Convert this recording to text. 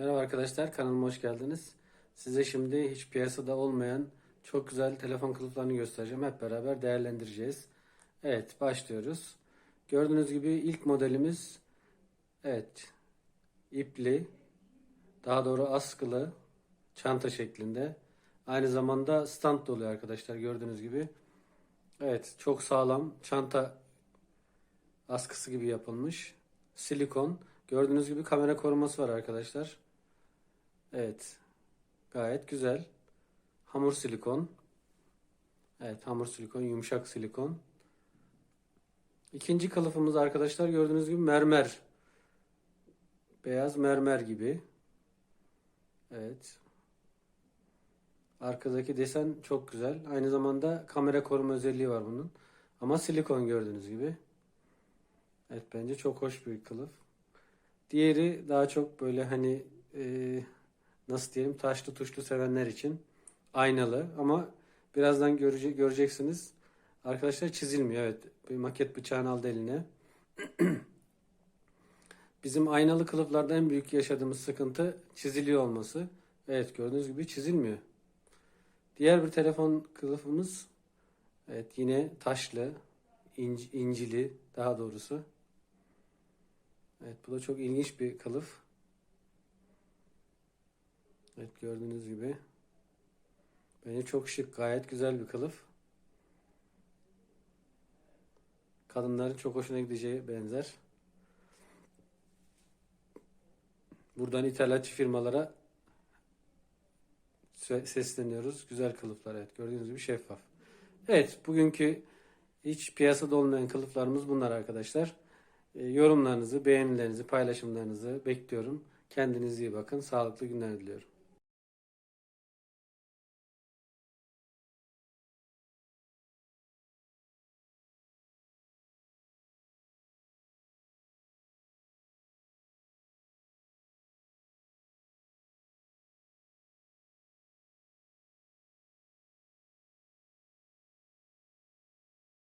Merhaba arkadaşlar, kanalıma hoş geldiniz. Size şimdi hiç piyasada olmayan çok güzel telefon kılıflarını göstereceğim. Hep beraber değerlendireceğiz. Evet, başlıyoruz. Gördüğünüz gibi ilk modelimiz evet ipli, daha doğru askılı, çanta şeklinde. Aynı zamanda stand da oluyor arkadaşlar gördüğünüz gibi. Evet, çok sağlam çanta askısı gibi yapılmış. Silikon. Gördüğünüz gibi kamera koruması var arkadaşlar. Evet. Gayet güzel. Hamur silikon. Evet hamur silikon, yumuşak silikon. İkinci kılıfımız arkadaşlar gördüğünüz gibi mermer. Beyaz mermer gibi. Evet. Arkadaki desen çok güzel. Aynı zamanda kamera koruma özelliği var bunun. Ama silikon gördüğünüz gibi. Evet bence çok hoş bir kılıf. Diğeri daha çok böyle hani e, nasıl diyelim taşlı tuşlu sevenler için aynalı ama birazdan görece göreceksiniz. Arkadaşlar çizilmiyor evet. Bir maket bıçağını aldı eline. Bizim aynalı kılıflarda en büyük yaşadığımız sıkıntı çiziliyor olması. Evet gördüğünüz gibi çizilmiyor. Diğer bir telefon kılıfımız evet yine taşlı, inc- incili daha doğrusu. Evet bu da çok ilginç bir kılıf. Evet gördüğünüz gibi. Bence çok şık, gayet güzel bir kılıf. Kadınların çok hoşuna gideceği benzer. Buradan ithalatçı firmalara se- sesleniyoruz. Güzel kılıflar evet gördüğünüz gibi şeffaf. Evet bugünkü hiç piyasada olmayan kılıflarımız bunlar arkadaşlar. E, Yorumlarınızı, beğenilerinizi, paylaşımlarınızı bekliyorum. Kendinize iyi bakın. Sağlıklı günler diliyorum.